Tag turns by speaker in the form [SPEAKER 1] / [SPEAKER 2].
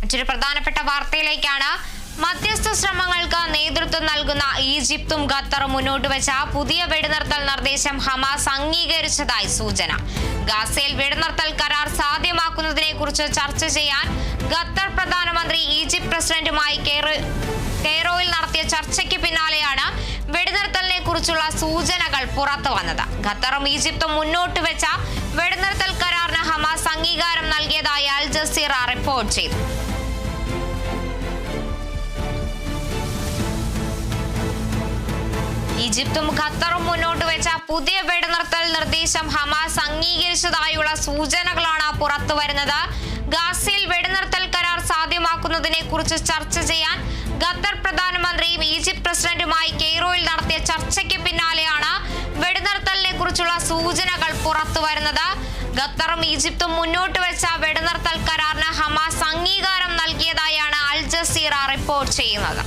[SPEAKER 1] മറ്റൊരു പ്രധാനപ്പെട്ട വാർത്തയിലേക്കാണ്. മധ്യസ്ഥ ശ്രമങ്ങൾക്ക് നേതൃത്വം നൽകുന്ന ഈജിപ്തും ഖത്തറും മുന്നോട്ട് വെച്ച പുതിയ വെടിനിർത്തൽ നിർദ്ദേശം ഹമാസ് അംഗീകരിച്ചതായി സൂചന. ഗാസയിൽ വെടിനിർത്തൽ കരാർ സാധ്യമാക്കുന്നതിനെ കുറിച്ച് ചർച്ച ചെയ്യാൻ ഖത്തർ പ്രധാനമന്ത്രി ഈജിപ്ത് പ്രസിഡന്റുമായി കെയറോയിൽ നടത്തിയ ചർച്ചയ്ക്ക് പിന്നാലെയാണ് വെടിനിർത്തലിനെ കുറിച്ചുള്ള സൂചനകൾ പുറത്തു വന്നത്. ഖത്തറും ഈജിപ്തും മുന്നോട്ട് വെച്ച വെടിനിർത്തൽ കരാറിന് ഹമാസ് അംഗീകാരം നൽകിയതായി അൽ ജസീറ റിപ്പോർട്ട് ചെയ്തു. ഈജിപ്തും ഖത്തറും മുന്നോട്ട് വെച്ച പുതിയ വെടിനിർത്തൽ നിർദ്ദേശം ഹമാസ് അംഗീകരിച്ചതായുള്ള സൂചനകളാണ് പുറത്തു വരുന്നത്. ഗാസയിൽ വെടിനിർത്തൽ കരാർ സാധ്യമാക്കുന്നതിനെ കുറിച്ച് ചർച്ച ചെയ്യാൻ ഖത്തർ പ്രധാനമന്ത്രിയും ഈജിപ്ത് പ്രസിഡന്റുമായി കെയ്റോയിൽ നടത്തിയ ചർച്ചയ്ക്ക് പിന്നാലെയാണ് വെടിനിർത്തലിനെ കുറിച്ചുള്ള സൂചനകൾ പുറത്തു വരുന്നത്. ഖത്തറും ഈജിപ്തും മുന്നോട്ട് വെച്ച വെടിനിർത്തൽ കരാറിന് ഹമാസ് അംഗീകാരം നൽകിയതായാണ് അൽ ജസീറ റിപ്പോർട്ട് ചെയ്യുന്നത്.